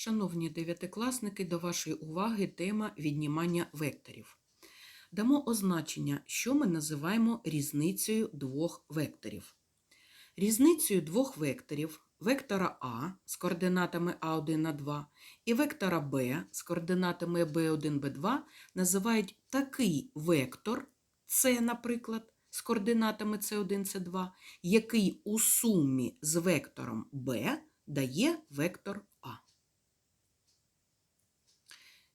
Шановні дев'ятикласники, до вашої уваги тема віднімання векторів. Дамо означення, що ми називаємо різницею двох векторів. Різницею двох векторів вектора А з координатами А1 А2 і вектора Б з координатами B1 B2 називають такий вектор С, наприклад, з координатами С1 С2, який у сумі з вектором Б дає вектор А.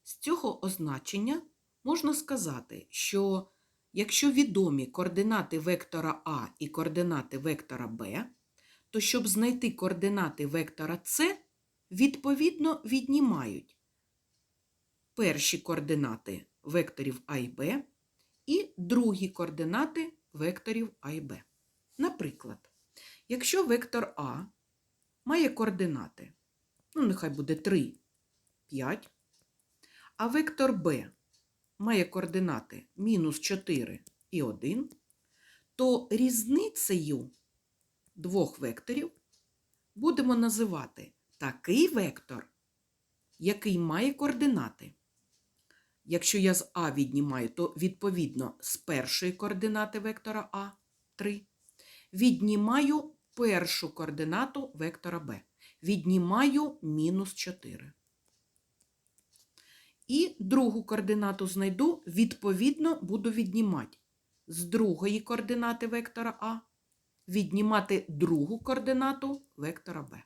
З цього означення можна сказати, що якщо відомі координати вектора А і координати вектора Б, то щоб знайти координати вектора С, відповідно віднімають перші координати векторів А і Б і другі координати векторів А і Б. Наприклад, якщо вектор А має координати, ну, нехай буде 3, 5, а вектор b має координати мінус 4 і 1, то різницею двох векторів будемо називати такий вектор, який має координати. Якщо я з А віднімаю, то відповідно з першої координати вектора А 3. Віднімаю першу координату вектора Б. Віднімаю мінус 4. І другу координату знайду, відповідно, буду віднімати з другої координати вектора А, віднімати другу координату вектора Б.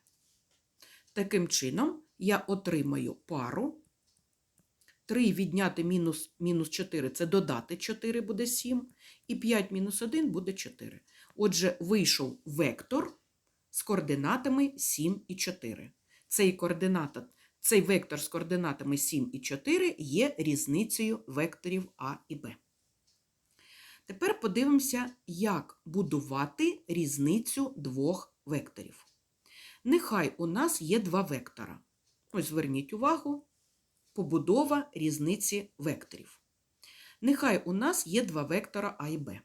Таким чином, я отримаю пару. 3 відняти мінус, мінус 4 це додати 4 буде 7, і 5 мінус 1 буде 4. Отже, вийшов вектор з координатами 7 і 4. Цей координата цей вектор з координатами 7 і 4 є різницею векторів А і Б. Тепер подивимося, як будувати різницю двох векторів. Нехай у нас є два вектора. Ось зверніть увагу, побудова різниці векторів. Нехай у нас є два вектора А і Б.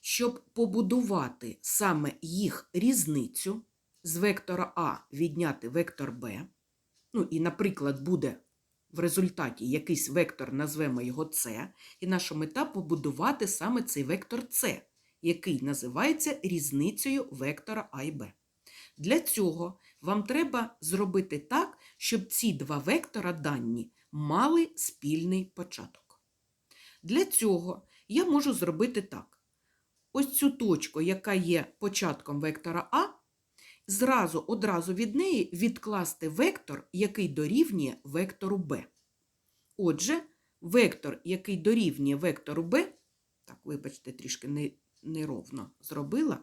Щоб побудувати саме їх різницю, з вектора А відняти вектор Б, Ну, і, наприклад, буде в результаті якийсь вектор, назвемо його С, і наша мета побудувати саме цей вектор С, який називається різницею вектора А і Б. Для цього вам треба зробити так, щоб ці два вектора дані мали спільний початок. Для цього я можу зробити так. Ось цю точку, яка є початком вектора А, зразу одразу від неї відкласти вектор, який дорівнює вектору b. Отже, вектор, який дорівнює вектору b, так, вибачте, трішки неровно зробила,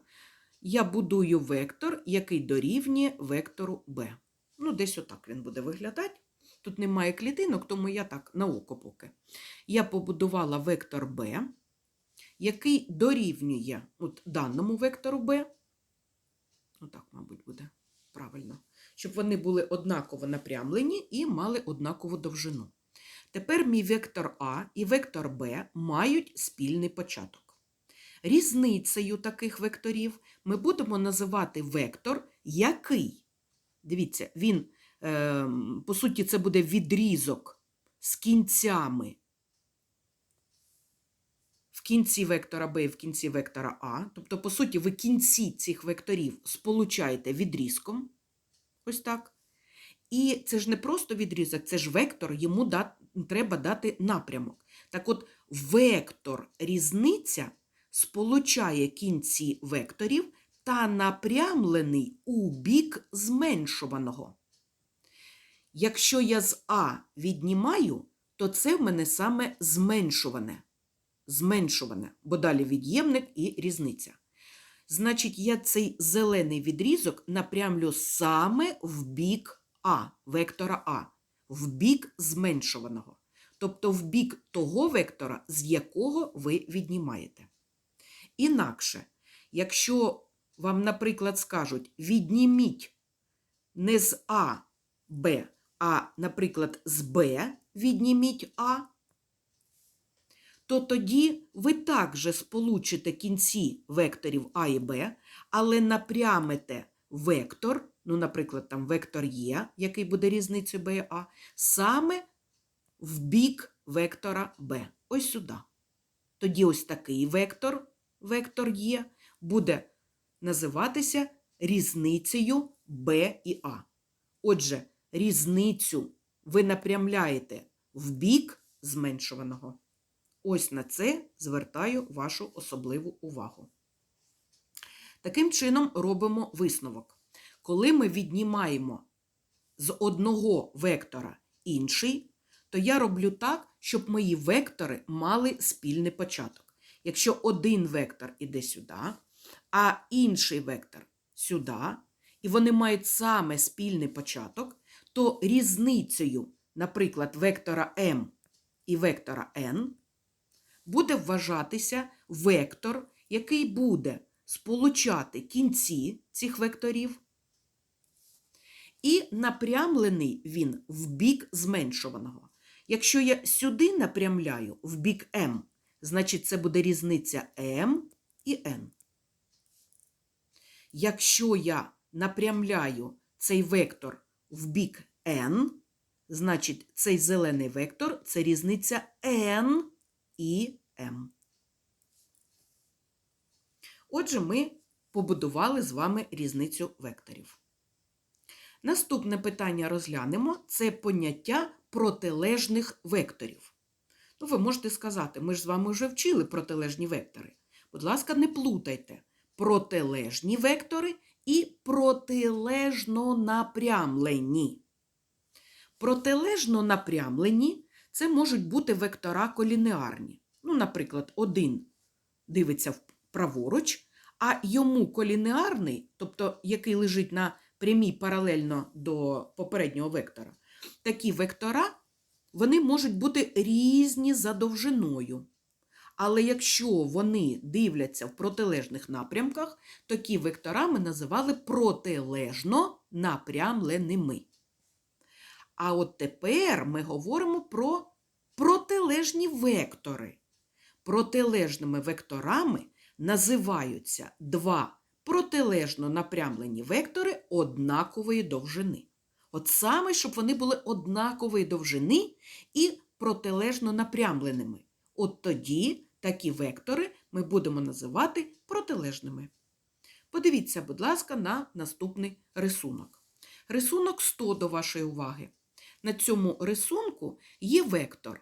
я будую вектор, який дорівнює вектору b. Ну, десь отак він буде виглядати. Тут немає клітинок, тому я так на око поки. Я побудувала вектор b, який дорівнює от даному вектору b. Отак, мабуть, буде правильно. Щоб вони були однаково напрямлені і мали однакову довжину. Тепер мій вектор А і вектор Б мають спільний початок. Різницею таких векторів ми будемо називати вектор який. Дивіться, він, е, по суті, це буде відрізок з кінцями кінці вектора b і в кінці вектора А. Тобто, по суті, ви кінці цих векторів сполучаєте відрізком. Ось так. І це ж не просто відрізок, це ж вектор, йому дат, треба дати напрямок. Так от, вектор різниця сполучає кінці векторів та напрямлений у бік зменшуваного. Якщо я з А віднімаю, то це в мене саме зменшуване зменшуване, бо далі від'ємник і різниця. Значить, я цей зелений відрізок напрямлю саме в бік А, вектора А, в бік зменшуваного. Тобто в бік того вектора, з якого ви віднімаєте. Інакше, якщо вам, наприклад, скажуть, відніміть не з А Б, а, наприклад, з Б відніміть А, то тоді ви також сполучите кінці векторів А і Б, але напрямите вектор ну, наприклад, там вектор Є, який буде різницею Б і А, саме в бік вектора Б. Ось сюди. Тоді ось такий вектор, вектор Є, буде називатися різницею Б і А. Отже, різницю ви напрямляєте в бік зменшуваного. Ось на це звертаю вашу особливу увагу. Таким чином робимо висновок. Коли ми віднімаємо з одного вектора інший, то я роблю так, щоб мої вектори мали спільний початок. Якщо один вектор іде сюди, а інший вектор сюди, і вони мають саме спільний початок, то різницею, наприклад, вектора m і вектора n буде вважатися вектор, який буде сполучати кінці цих векторів, і напрямлений він в бік зменшуваного. Якщо я сюди напрямляю в бік m, значить це буде різниця m і n. Якщо я напрямляю цей вектор в бік n, значить цей зелений вектор це різниця n і m. Отже, ми побудували з вами різницю векторів. Наступне питання розглянемо це поняття протилежних векторів. Ну, ви можете сказати, ми ж з вами вже вчили протилежні вектори. Будь ласка, не плутайте протилежні вектори і протилежно напрямлені. Протилежно напрямлені це можуть бути вектора колінеарні. Ну, наприклад, один дивиться праворуч, а йому колінеарний, тобто який лежить на прямій паралельно до попереднього вектора, такі вектора вони можуть бути різні за довжиною. Але якщо вони дивляться в протилежних напрямках, такі вектора ми називали протилежно напрямленими. А от тепер ми говоримо про протилежні вектори. Протилежними векторами називаються два протилежно напрямлені вектори однакової довжини. От саме, щоб вони були однакової довжини і протилежно напрямленими. От тоді такі вектори ми будемо називати протилежними. Подивіться, будь ласка, на наступний рисунок. Рисунок 100 до вашої уваги. На цьому рисунку є вектор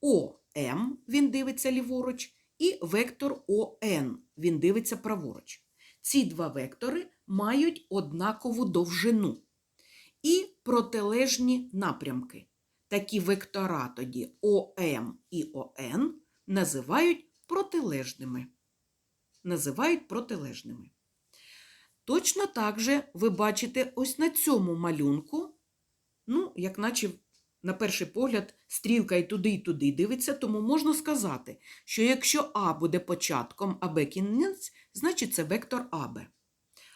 ОМ, він дивиться ліворуч, і вектор ОН, він дивиться праворуч. Ці два вектори мають однакову довжину і протилежні напрямки. Такі вектора тоді ОМ і ОН називають протилежними. Називають протилежними. Точно так же ви бачите ось на цьому малюнку, ну, як наче, на перший погляд, стрілка і туди, і туди дивиться, тому можна сказати, що якщо А буде початком, а Б кінець, значить це вектор АБ.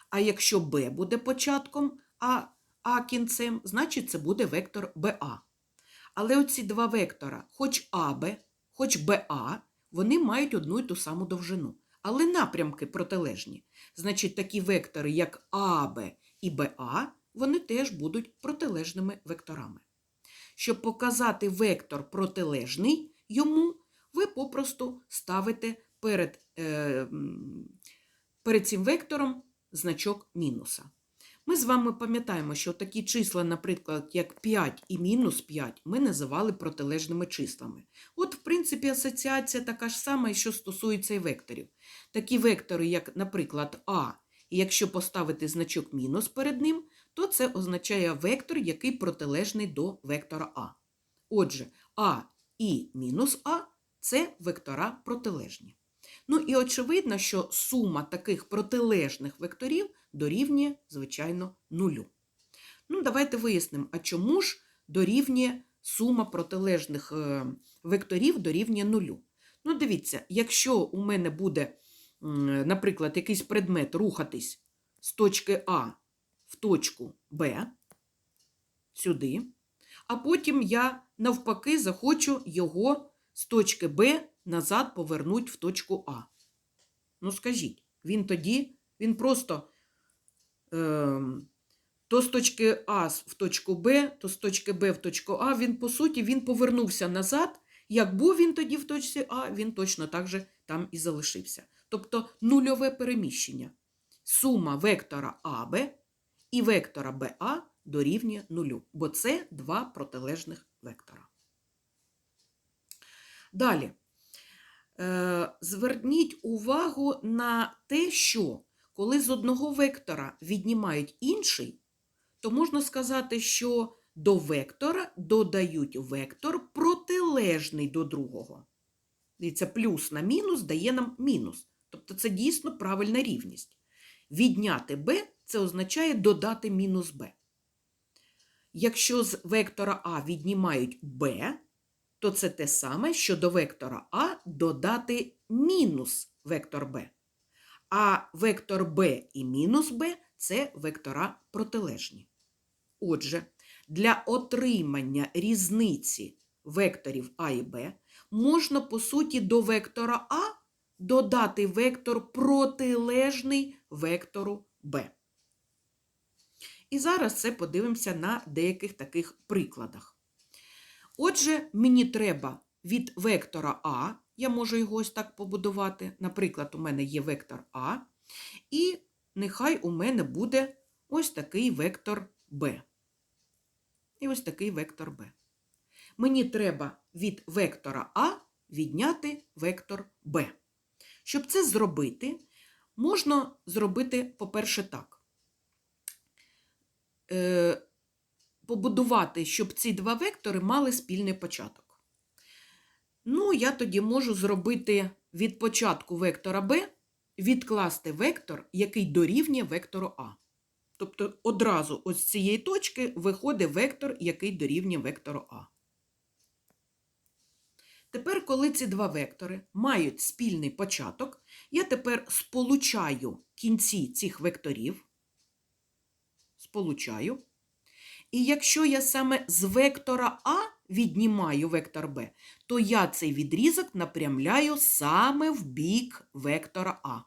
А якщо Б буде початком, а А кінцем, значить це буде вектор БА. Але оці два вектора, хоч АБ, хоч БА, вони мають одну і ту саму довжину. Але напрямки протилежні. Значить, такі вектори, як АБ і БА, вони теж будуть протилежними векторами. Щоб показати вектор протилежний йому, ви попросту ставите перед, е, перед цим вектором значок мінуса. Ми з вами пам'ятаємо, що такі числа, наприклад, як 5 і мінус 5, ми називали протилежними числами. От, в принципі, асоціація така ж сама, що стосується і векторів. Такі вектори, як, наприклад, А, і якщо поставити значок мінус перед ним, то це означає вектор, який протилежний до вектора А. Отже, А і мінус А це вектора протилежні. Ну і очевидно, що сума таких протилежних векторів дорівнює, звичайно, нулю. Ну, давайте вияснимо, а чому ж дорівнює сума протилежних е, векторів дорівнює нулю? Ну, дивіться, якщо у мене буде, наприклад, якийсь предмет рухатись з точки А в точку Б, сюди, а потім я навпаки захочу його з точки Б назад повернуть в точку А. Ну, скажіть, він тоді, він просто е, то з точки А в точку Б, то з точки Б в точку А, він, по суті, він повернувся назад. Як був він тоді в точці А, він точно так же там і залишився. Тобто нульове переміщення. Сума вектора АБ і вектора БА дорівнює нулю, бо це два протилежних вектора. Далі. Е, Зверніть увагу на те, що коли з одного вектора віднімають інший, то можна сказати, що до вектора додають вектор протилежний до другого. Дивіться, плюс на мінус дає нам мінус. Тобто це дійсно правильна рівність. Відняти b це означає додати мінус b. Якщо з вектора А віднімають b, то це те саме, що до вектора А додати мінус вектор b. А вектор b і мінус b це вектора протилежні. Отже, для отримання різниці векторів А і Б можна, по суті, до вектора А додати вектор протилежний вектору Б. І зараз це подивимося на деяких таких прикладах. Отже, мені треба від вектора А, я можу його ось так побудувати. Наприклад, у мене є вектор А, і нехай у мене буде ось такий вектор Б. І ось такий вектор b. Мені треба від вектора А відняти вектор b. Щоб це зробити, можна зробити, по-перше, так. Е, побудувати, щоб ці два вектори мали спільний початок. Ну, я тоді можу зробити від початку вектора b відкласти вектор, який дорівнює вектору А. Тобто одразу ось з цієї точки виходить вектор, який дорівнює вектору А. Тепер, коли ці два вектори мають спільний початок, я тепер сполучаю кінці цих векторів. Сполучаю. І якщо я саме з вектора А віднімаю вектор Б, то я цей відрізок напрямляю саме в бік вектора А.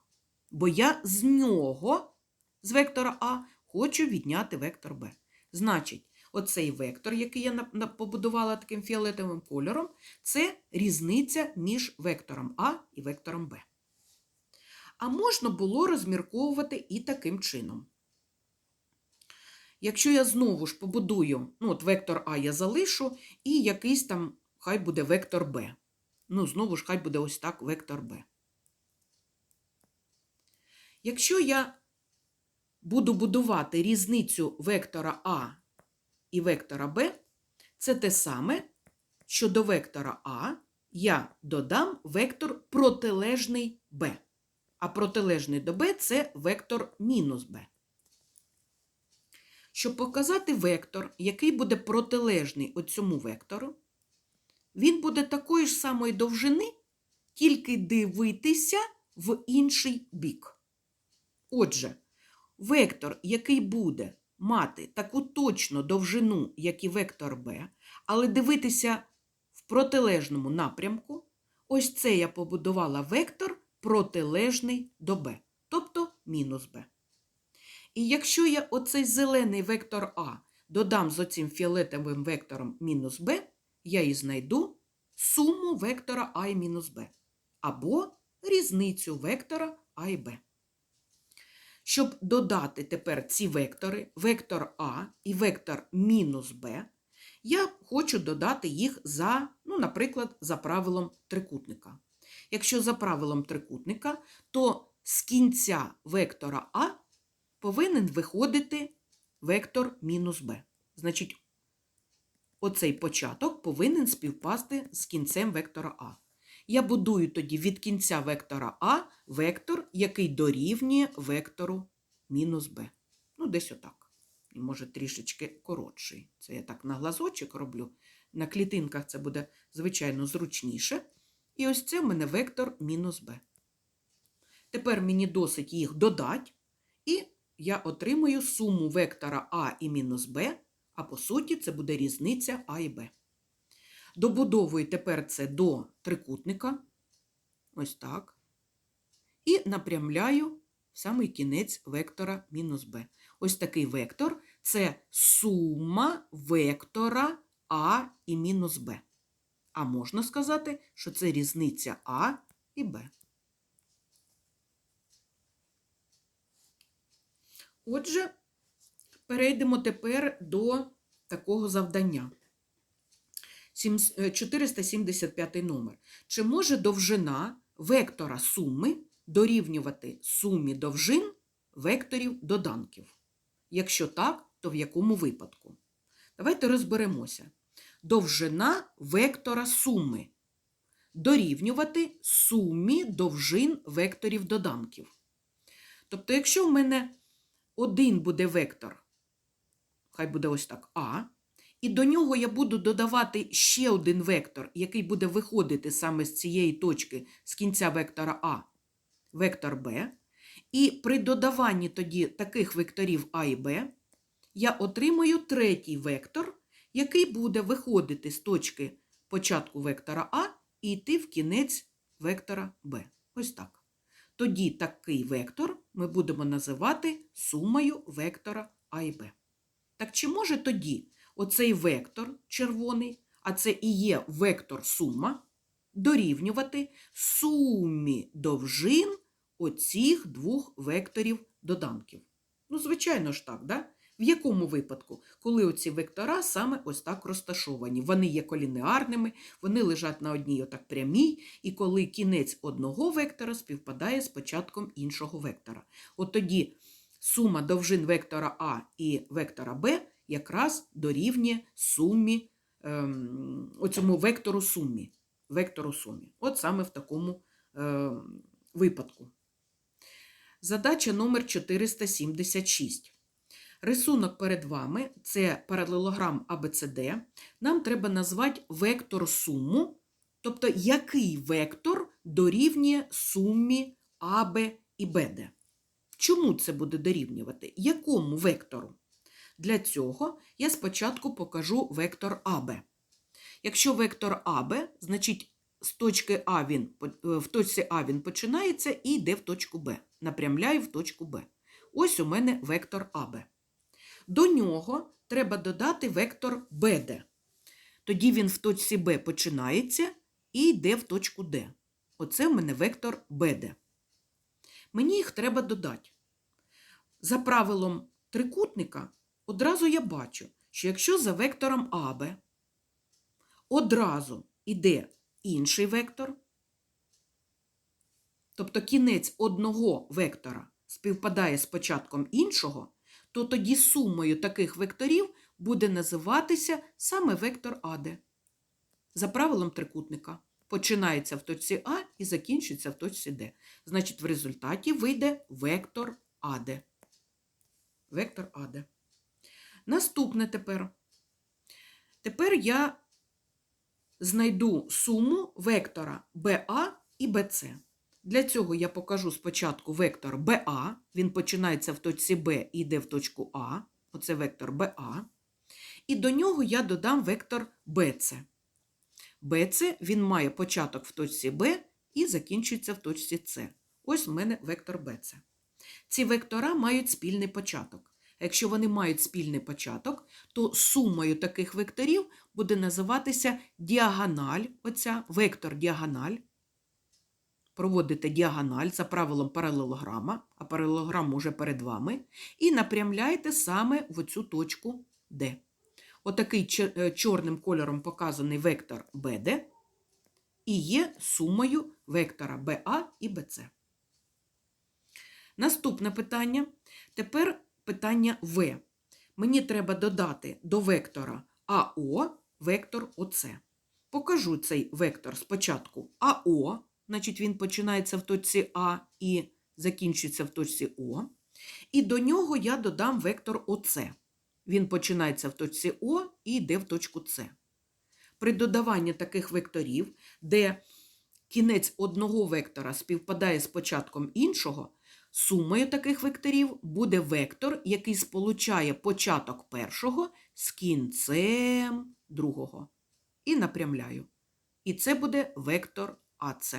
Бо я з нього, з вектора А, хочу відняти вектор b. Значить, оцей вектор, який я побудувала таким фіолетовим кольором, це різниця між вектором А і вектором b. А можна було розмірковувати і таким чином. Якщо я знову ж побудую, ну от вектор А я залишу, і якийсь там, хай буде вектор b. Ну, знову ж хай буде ось так вектор b. Якщо я буду будувати різницю вектора А і вектора Б, це те саме, що до вектора А я додам вектор протилежний Б. А протилежний до Б це вектор мінус Б. Щоб показати вектор, який буде протилежний оцьому вектору, він буде такої ж самої довжини, тільки дивитися в інший бік. Отже, вектор, який буде мати таку точну довжину, як і вектор b, але дивитися в протилежному напрямку, ось це я побудувала вектор протилежний до b, тобто мінус b. І якщо я оцей зелений вектор А додам з оцим фіолетовим вектором мінус b, я і знайду суму вектора А і мінус b, або різницю вектора А і Б. Щоб додати тепер ці вектори, вектор А і вектор мінус Б, я хочу додати їх за, ну, наприклад, за правилом трикутника. Якщо за правилом трикутника, то з кінця вектора А повинен виходити вектор мінус Б. Значить, оцей початок повинен співпасти з кінцем вектора А. Я будую тоді від кінця вектора А вектор, який дорівнює вектору мінус b. Ну, десь отак. І може трішечки коротший. Це я так на глазочок роблю. На клітинках це буде, звичайно, зручніше. І ось це в мене вектор мінус b. Тепер мені досить їх додати, і я отримую суму вектора А і мінус b, а по суті, це буде різниця А і Б. Добудовую тепер це до трикутника. Ось так. І напрямляю в самий кінець вектора мінус b. Ось такий вектор це сума вектора А і мінус Б. А можна сказати, що це різниця А і Б. Отже, перейдемо тепер до такого завдання. Е, 475 номер. Чи може довжина вектора суми дорівнювати сумі довжин векторів доданків? Якщо так, то в якому випадку? Давайте розберемося. Довжина вектора суми дорівнювати сумі довжин векторів доданків. Тобто, якщо в мене один буде вектор, хай буде ось так А, і до нього я буду додавати ще один вектор, який буде виходити саме з цієї точки, з кінця вектора А, вектор Б. І при додаванні тоді таких векторів А і Б я отримую третій вектор, який буде виходити з точки початку вектора А і йти в кінець вектора Б. Ось так. Тоді такий вектор ми будемо називати сумою вектора А і Б. Так чи може тоді оцей вектор червоний, а це і є вектор сума, дорівнювати сумі довжин оцих двох векторів доданків? Ну, звичайно ж так, да? В якому випадку? Коли оці вектора саме ось так розташовані. Вони є колінеарними, вони лежать на одній отак прямій, і коли кінець одного вектора співпадає з початком іншого вектора. От тоді сума довжин вектора А і вектора Б якраз дорівнює сумі, ем, оцьому вектору сумі. Вектору сумі. От саме в такому ем, випадку. Задача номер 476. Рисунок перед вами це паралелограм ABCD. Нам треба назвати вектор суму, тобто який вектор дорівнює сумі АБ і БД. Чому це буде дорівнювати? Якому вектору? Для цього я спочатку покажу вектор АБ. Якщо вектор АБ, значить з точки А він, е, в точці А він починається і йде в точку Б. Напрямляю в точку Б. Ось у мене вектор АБ. До нього треба додати вектор БД. Тоді він в точці Б починається і йде в точку Д. Оце в мене вектор БД. Мені їх треба додати. За правилом трикутника одразу я бачу, що якщо за вектором АБ одразу йде інший вектор, тобто кінець одного вектора співпадає з початком іншого, то тоді сумою таких векторів буде називатися саме вектор АД. За правилом трикутника. Починається в точці А і закінчується в точці Д. Значить, в результаті вийде вектор АД. Вектор АД. Наступне тепер. Тепер я знайду суму вектора БА і БЦ. Для цього я покажу спочатку вектор БА, він починається в точці Б і йде в точку А, оце вектор БА. І до нього я додам вектор БЦ. БЦ він має початок в точці Б і закінчується в точці С. Ось у мене вектор БЦ. Ці вектора мають спільний початок. Якщо вони мають спільний початок, то сумою таких векторів буде називатися діагональ, оця вектор діагональ. Проводите діагональ за правилом паралелограма, а паралелограм уже перед вами, і напрямляєте саме в цю точку D. Отакий е, чорним кольором показаний вектор BD і є сумою вектора BA і BC. Наступне питання. Тепер питання В. Мені треба додати до вектора АО вектор ОЦ. Покажу цей вектор спочатку АО, значить він починається в точці А і закінчується в точці О. І до нього я додам вектор ОЦ. Він починається в точці О і йде в точку С. При додаванні таких векторів, де кінець одного вектора співпадає з початком іншого, сумою таких векторів буде вектор, який сполучає початок першого з кінцем другого. І напрямляю. І це буде вектор АЦ.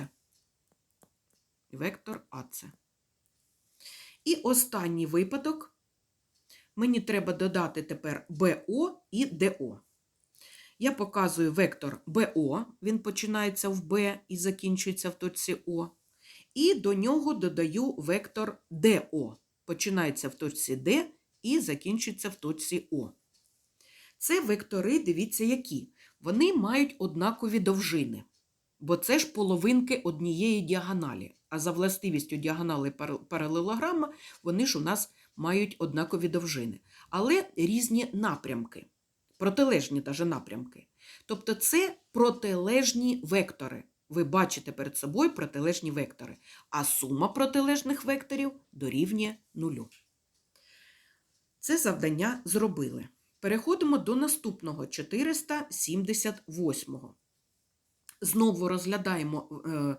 Вектор АЦ. І останній випадок Мені треба додати тепер БО і ДО. Я показую вектор БО, він починається в Б і закінчується в точці О. І до нього додаю вектор ДО, починається в точці Д і закінчується в точці О. Це вектори, дивіться, які. Вони мають однакові довжини, бо це ж половинки однієї діагоналі. А за властивістю діагонали паралелограма вони ж у нас мають однакові довжини, але різні напрямки, протилежні даже напрямки. Тобто це протилежні вектори. Ви бачите перед собою протилежні вектори, а сума протилежних векторів дорівнює нулю. Це завдання зробили. Переходимо до наступного 478. Знову розглядаємо е,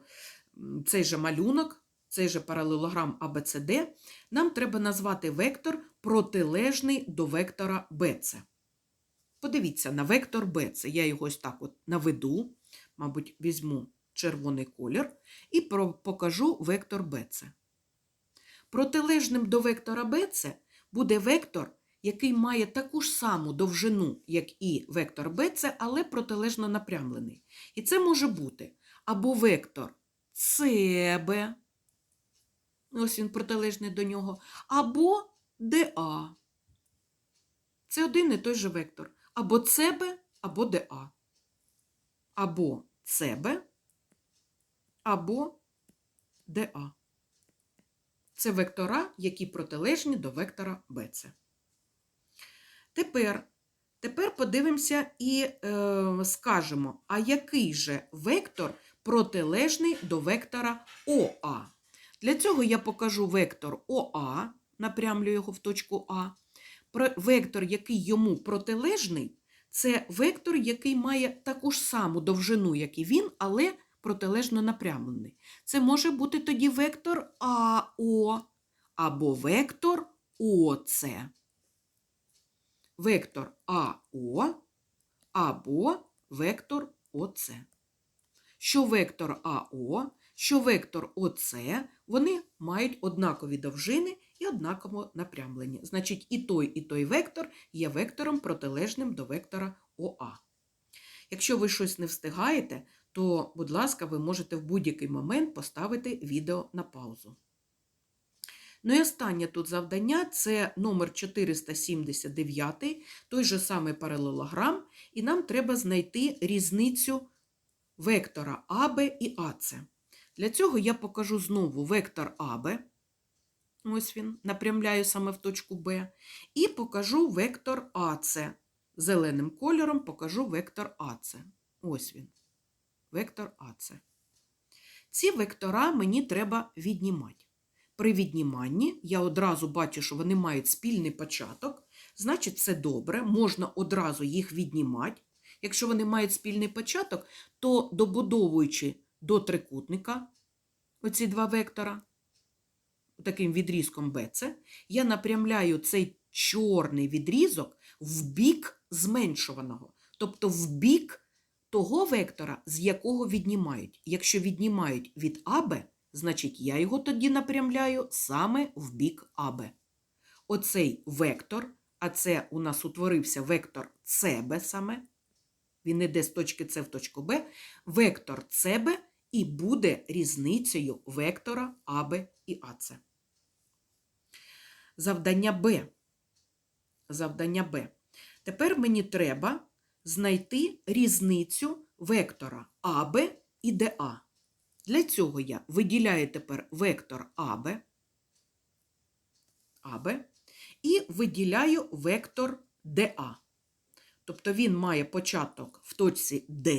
цей же малюнок, цей же паралелограм ABCD. Нам треба назвати вектор протилежний до вектора BC. Подивіться на вектор BC. Я його ось так от наведу, мабуть, візьму червоний колір і покажу вектор BC. Протилежним до вектора BC буде вектор, який має таку ж саму довжину, як і вектор BC, але протилежно напрямлений. І це може бути або вектор CB, ось він протилежний до нього, або DA. Це один і той же вектор. Або CB, або DA. Або CB, або DA. Це вектора, які протилежні до вектора BC. Тепер, тепер подивимося і е, скажемо, а який же вектор протилежний до вектора ОА? Для цього я покажу вектор ОА, напрямлю його в точку А. Вектор, який йому протилежний, це вектор, який має таку ж саму довжину, як і він, але протилежно напрямлений. Це може бути тоді вектор АО або вектор ОЦ. Вектор АО або вектор ОЦ. Що вектор АО, що вектор ОЦ, вони мають однакові довжини і однаково напрямлені. Значить, і той, і той вектор є вектором протилежним до вектора ОА. Якщо ви щось не встигаєте, то, будь ласка, ви можете в будь-який момент поставити відео на паузу. Ну і останнє тут завдання це номер 479, той же самий паралелограм, і нам треба знайти різницю вектора АБ і АЦ. Для цього я покажу знову вектор АБ, ось він, напрямляю саме в точку Б, і покажу вектор АЦ. Зеленим кольором покажу вектор АЦ. Ось він, вектор АЦ. Ці вектора мені треба віднімати. При відніманні я одразу бачу, що вони мають спільний початок, значить, це добре, можна одразу їх віднімати. Якщо вони мають спільний початок, то добудовуючи до трикутника оці два вектора, таким відрізком BC, я напрямляю цей чорний відрізок в бік зменшуваного, тобто в бік того вектора, з якого віднімають. Якщо віднімають від АБ, значить я його тоді напрямляю саме в бік АБ. Оцей вектор, а це у нас утворився вектор СБ саме, він йде з точки С в точку Б, вектор СБ і буде різницею вектора АБ і АЦ. Завдання Б. Завдання Б. Тепер мені треба знайти різницю вектора АБ і ДА. Для цього я виділяю тепер вектор АБ, АБ і виділяю вектор ДА. Тобто він має початок в точці Д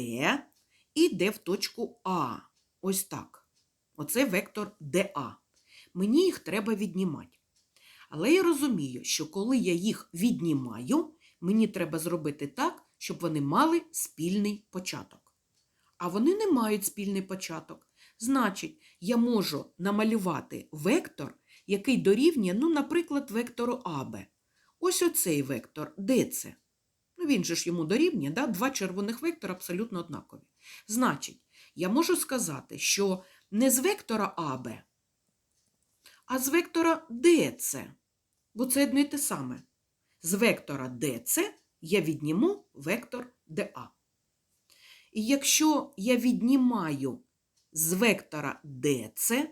і йде в точку А. Ось так. Оце вектор ДА. Мені їх треба віднімати. Але я розумію, що коли я їх віднімаю, мені треба зробити так, щоб вони мали спільний початок. А вони не мають спільний початок. Значить, я можу намалювати вектор, який дорівнює, ну, наприклад, вектору АБ. Ось оцей вектор, де це? Він же ж йому дорівнює, да? два червоних вектора абсолютно однакові. Значить, я можу сказати, що не з вектора АБ, а з вектора ДЦ, бо це одне й те саме. З вектора DC я відніму вектор DA. І якщо я віднімаю з вектора DC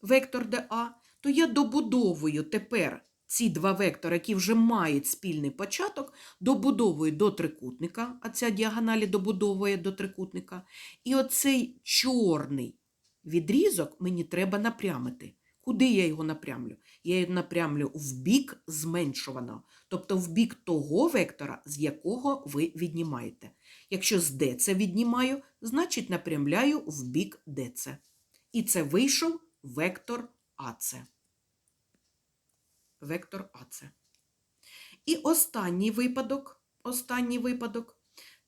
вектор DA, то я добудовую тепер ці два вектори, які вже мають спільний початок, добудовую до трикутника, а ця діагоналі добудовує до трикутника. І оцей чорний відрізок мені треба напрямити. Куди я його напрямлю? Я його напрямлю в бік зменшуваного, тобто в бік того вектора, з якого ви віднімаєте. Якщо з DC віднімаю, значить напрямляю в бік DC. І це вийшов вектор АЦ. Вектор АЦ. І останній випадок, останній випадок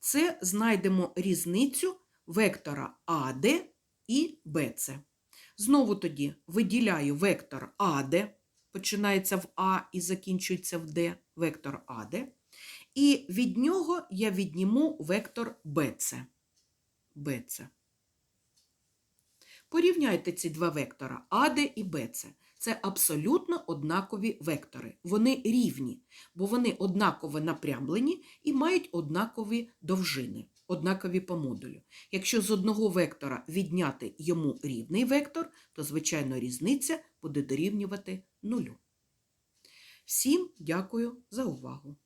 це знайдемо різницю вектора АД і БЦ. Знову тоді виділяю вектор АД, починається в А і закінчується в Д, вектор АД. І від нього я відніму вектор БЦ. БЦ. Порівняйте ці два вектора АД і БЦ. Це абсолютно однакові вектори. Вони рівні, бо вони однаково напрямлені і мають однакові довжини, однакові по модулю. Якщо з одного вектора відняти йому рівний вектор, то, звичайно, різниця буде дорівнювати нулю. Всім дякую за увагу!